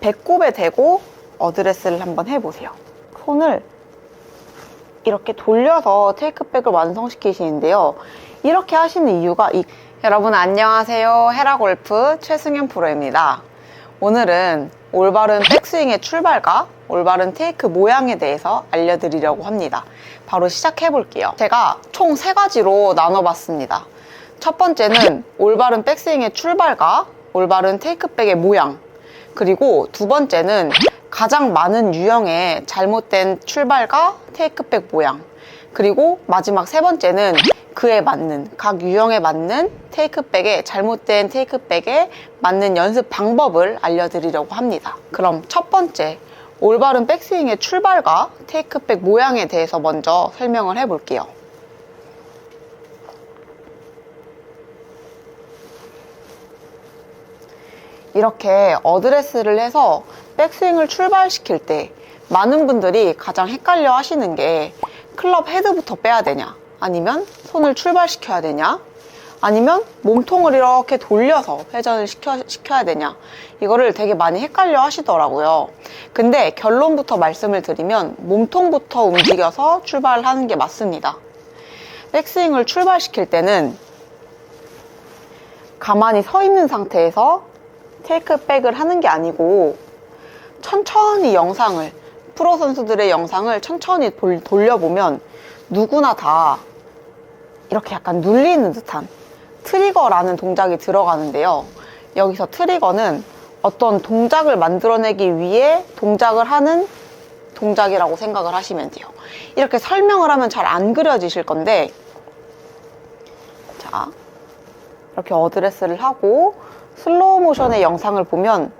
배꼽에 대고 어드레스를 한번 해보세요. 손을 이렇게 돌려서 테이크백을 완성시키시는데요. 이렇게 하시는 이유가 이... 여러분 안녕하세요. 헤라골프 최승현 프로입니다. 오늘은 올바른 백스윙의 출발과 올바른 테이크 모양에 대해서 알려드리려고 합니다. 바로 시작해 볼게요. 제가 총 세 가지로 나눠봤습니다. 첫 번째는 올바른 백스윙의 출발과 올바른 테이크백의 모양. 그리고 두 번째는 가장 많은 유형의 잘못된 출발과 테이크백 모양. 그리고 마지막 세 번째는 그에 맞는, 각 유형에 맞는 테이크백의, 잘못된 테이크백에 맞는 연습 방법을 알려드리려고 합니다. 그럼 첫 번째, 올바른 백스윙의 출발과 테이크백 모양에 대해서 먼저 설명을 해볼게요. 이렇게 어드레스를 해서 백스윙을 출발시킬 때 많은 분들이 가장 헷갈려 하시는 게 클럽 헤드부터 빼야 되냐? 아니면 손을 출발시켜야 되냐? 아니면 몸통을 이렇게 돌려서 회전을 시켜, 시켜야 되냐? 이거를 되게 많이 헷갈려 하시더라고요. 근데 결론부터 말씀을 드리면 몸통부터 움직여서 출발하는 게 맞습니다. 백스윙을 출발시킬 때는 가만히 서 있는 상태에서 테이크백을 하는 게 아니고 천천히 영상을 프로 선수들의 영상을 천천히 돌, 돌려보면 누구나 다 이렇게 약간 눌리는 듯한 트리거라는 동작이 들어가는데요. 여기서 트리거는 어떤 동작을 만들어내기 위해 동작을 하는 동작이라고 생각을 하시면 돼요. 이렇게 설명을 하면 잘 안 그려지실 건데 자 이렇게 어드레스를 하고 슬로우 모션의 영상을 보면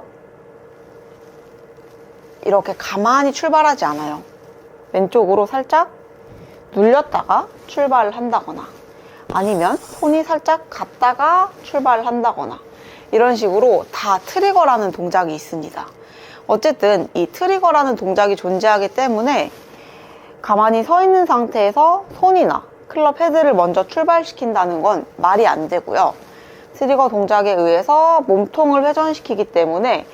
이렇게 가만히 출발하지 않아요. 왼쪽으로 살짝 눌렸다가 출발을 한다거나 아니면 손이 살짝 갔다가 출발을 한다거나 이런 식으로 다 트리거라는 동작이 있습니다. 어쨌든 이 트리거라는 동작이 존재하기 때문에 가만히 서 있는 상태에서 손이나 클럽 헤드를 먼저 출발시킨다는 건 말이 안 되고요. 트리거 동작에 의해서 몸통을 회전시키기 때문에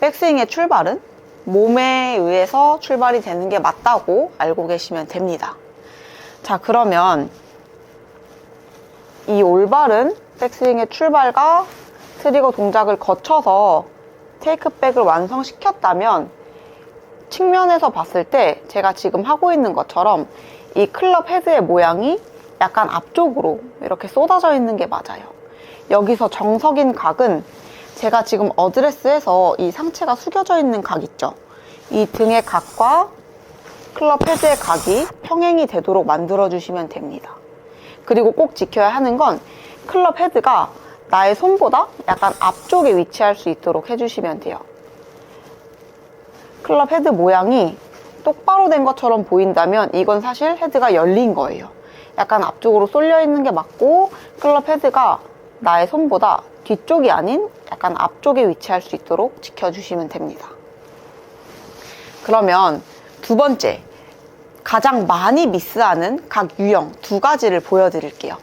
백스윙의 출발은 몸에 의해서 출발이 되는 게 맞다고 알고 계시면 됩니다. 자, 그러면 이 올바른 백스윙의 출발과 트리거 동작을 거쳐서 테이크백을 완성시켰다면 측면에서 봤을 때 제가 지금 하고 있는 것처럼 이 클럽 헤드의 모양이 약간 앞쪽으로 이렇게 쏟아져 있는 게 맞아요. 여기서 정석인 각은 제가 지금 어드레스에서 이 상체가 숙여져 있는 각 있죠. 이 등의 각과 클럽 헤드의 각이 평행이 되도록 만들어 주시면 됩니다. 그리고 꼭 지켜야 하는 건 클럽 헤드가 나의 손보다 약간 앞쪽에 위치할 수 있도록 해주시면 돼요. 클럽 헤드 모양이 똑바로 된 것처럼 보인다면 이건 사실 헤드가 열린 거예요. 약간 앞쪽으로 쏠려 있는 게 맞고 클럽 헤드가 나의 손보다 뒤쪽이 아닌 약간 앞쪽에 위치할 수 있도록 지켜주시면 됩니다. 그러면 두 번째, 가장 많이 미스하는 각 유형 두 가지를 보여드릴게요.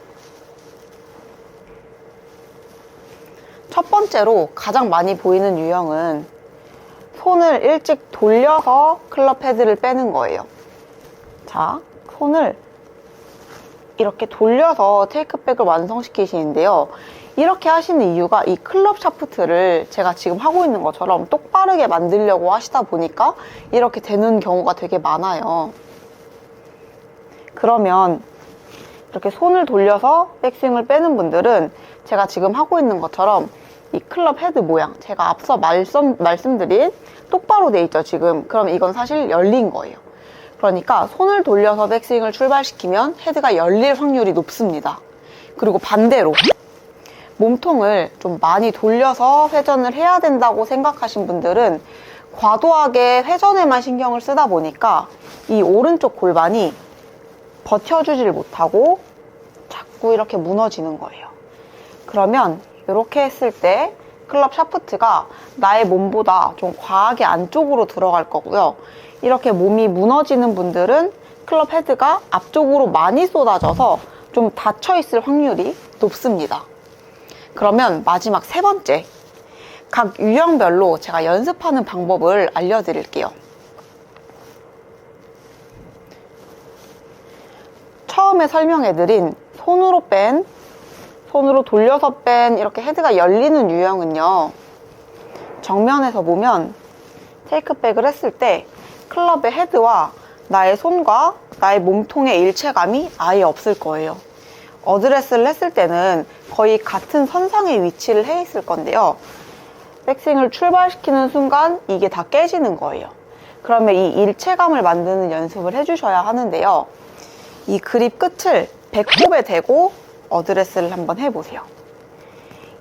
첫 번째로 가장 많이 보이는 유형은 손을 일찍 돌려서 클럽 헤드를 빼는 거예요. 자, 손을 이렇게 돌려서 테이크백을 완성시키시는데요. 이렇게 하시는 이유가 이 클럽 샤프트를 제가 지금 하고 있는 것처럼 똑바르게 만들려고 하시다 보니까 이렇게 되는 경우가 되게 많아요. 그러면 이렇게 손을 돌려서 백스윙을 빼는 분들은 제가 지금 하고 있는 것처럼 이 클럽 헤드 모양 제가 앞서 말씀, 말씀드린 똑바로 돼 있죠 지금 그럼 이건 사실 열린 거예요 그러니까 손을 돌려서 백스윙을 출발시키면 헤드가 열릴 확률이 높습니다 그리고 반대로 몸통을 좀 많이 돌려서 회전을 해야 된다고 생각하신 분들은 과도하게 회전에만 신경을 쓰다 보니까 이 오른쪽 골반이 버텨주질 못하고 자꾸 이렇게 무너지는 거예요. 그러면 이렇게 했을 때 클럽 샤프트가 나의 몸보다 좀 과하게 안쪽으로 들어갈 거고요. 이렇게 몸이 무너지는 분들은 클럽 헤드가 앞쪽으로 많이 쏟아져서 좀 닫혀 있을 확률이 높습니다. 그러면 마지막 세 번째. 각 유형별로 제가 연습하는 방법을 알려드릴게요. 처음에 설명해드린 손으로 뺀, 손으로 돌려서 뺀 이렇게 헤드가 열리는 유형은요. 정면에서 보면 테이크백을 했을 때 클럽의 헤드와 나의 손과 나의 몸통의 일체감이 아예 없을 거예요. 어드레스를 했을 때는 거의 같은 선상에 위치를 해 있을 건데요. 백스윙을 출발시키는 순간 이게 다 깨지는 거예요. 그러면 이 일체감을 만드는 연습을 해주셔야 하는데요. 이 그립 끝을 배꼽에 대고 어드레스를 한번 해보세요.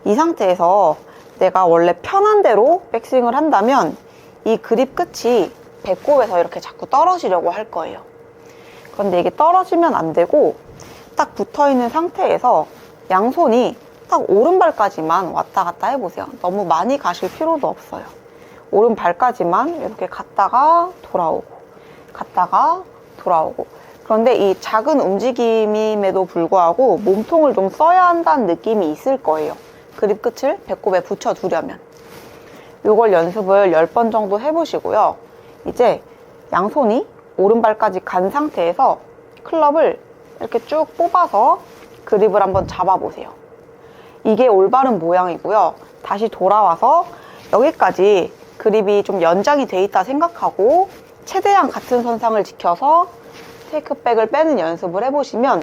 이 상태에서 내가 원래 편한 대로 백스윙을 한다면 이 그립 끝이 배꼽에서 이렇게 자꾸 떨어지려고 할 거예요. 그런데 이게 떨어지면 안 되고 딱 붙어 있는 상태에서 양손이 딱 오른발까지만 왔다 갔다 해보세요. 너무 많이 가실 필요도 없어요. 오른발까지만 이렇게 갔다가 돌아오고, 갔다가 돌아오고. 그런데 이 작은 움직임임에도 불구하고 몸통을 좀 써야 한다는 느낌이 있을 거예요. 그립 끝을 배꼽에 붙여두려면. 이걸 연습을 10번 정도 해보시고요. 이제 양손이 오른발까지 간 상태에서 클럽을 이렇게 쭉 뽑아서 그립을 한번 잡아보세요. 이게 올바른 모양이고요. 다시 돌아와서 여기까지 그립이 좀 연장이 돼 있다 생각하고 최대한 같은 선상을 지켜서 테이크백을 빼는 연습을 해보시면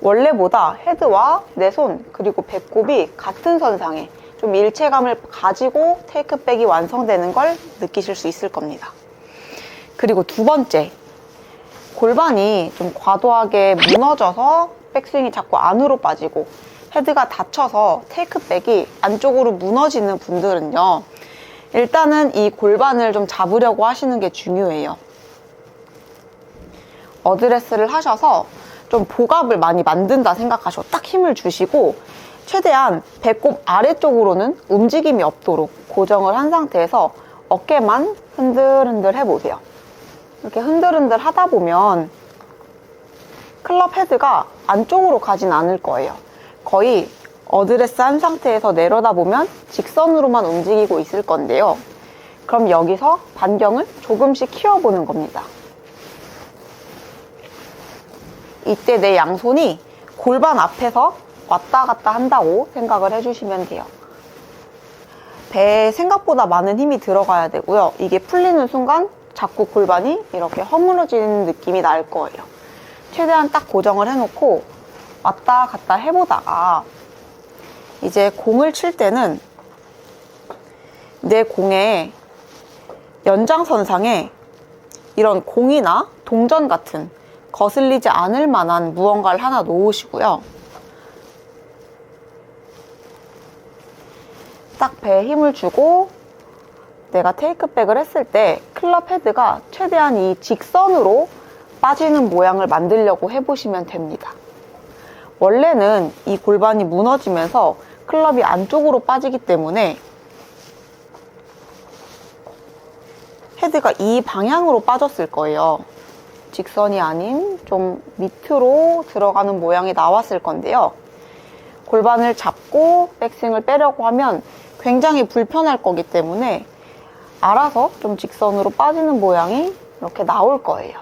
원래보다 헤드와 내 손 그리고 배꼽이 같은 선상에 좀 일체감을 가지고 테이크백이 완성되는 걸 느끼실 수 있을 겁니다. 그리고 두 번째, 골반이 좀 과도하게 무너져서 백스윙이 자꾸 안으로 빠지고 헤드가 닫혀서 테이크백이 안쪽으로 무너지는 분들은요. 일단은 이 골반을 좀 잡으려고 하시는 게 중요해요. 어드레스를 하셔서 좀 복압을 많이 만든다 생각하시고 딱 힘을 주시고 최대한 배꼽 아래쪽으로는 움직임이 없도록 고정을 한 상태에서 어깨만 흔들흔들 해보세요. 이렇게 흔들흔들 하다 보면 클럽 헤드가 안쪽으로 가진 않을 거예요. 거의 어드레스 한 상태에서 내려다 보면 직선으로만 움직이고 있을 건데요. 그럼 여기서 반경을 조금씩 키워보는 겁니다. 이때 내 양손이 골반 앞에서 왔다 갔다 한다고 생각을 해주시면 돼요. 배에 생각보다 많은 힘이 들어가야 되고요. 이게 풀리는 순간 자꾸 골반이 이렇게 허물어지는 느낌이 날 거예요. 최대한 딱 고정을 해놓고 왔다 갔다 해보다가 이제 공을 칠 때는 내 공의 연장선상에 이런 공이나 동전 같은 거슬리지 않을 만한 무언가를 하나 놓으시고요. 딱 배에 힘을 주고 내가 테이크백을 했을 때 클럽 헤드가 최대한 이 직선으로 빠지는 모양을 만들려고 해보시면 됩니다. 원래는 이 골반이 무너지면서 클럽이 안쪽으로 빠지기 때문에 헤드가 이 방향으로 빠졌을 거예요. 직선이 아닌 좀 밑으로 들어가는 모양이 나왔을 건데요. 골반을 잡고 백스윙을 빼려고 하면 굉장히 불편할 거기 때문에 알아서 좀 직선으로 빠지는 모양이 이렇게 나올 거예요.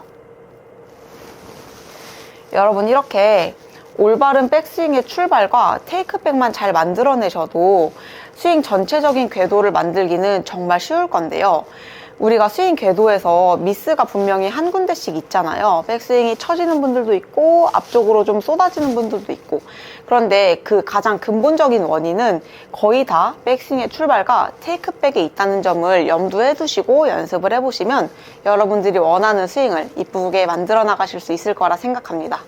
여러분 이렇게 올바른 백스윙의 출발과 테이크백만 잘 만들어내셔도 스윙 전체적인 궤도를 만들기는 정말 쉬울 건데요. 우리가 스윙 궤도에서 미스가 분명히 한 군데씩 있잖아요. 백스윙이 처지는 분들도 있고 앞쪽으로 좀 쏟아지는 분들도 있고 그런데 그 가장 근본적인 원인은 거의 다 백스윙의 출발과 테이크백에 있다는 점을 염두에 두시고 연습을 해보시면 여러분들이 원하는 스윙을 이쁘게 만들어 나가실 수 있을 거라 생각합니다.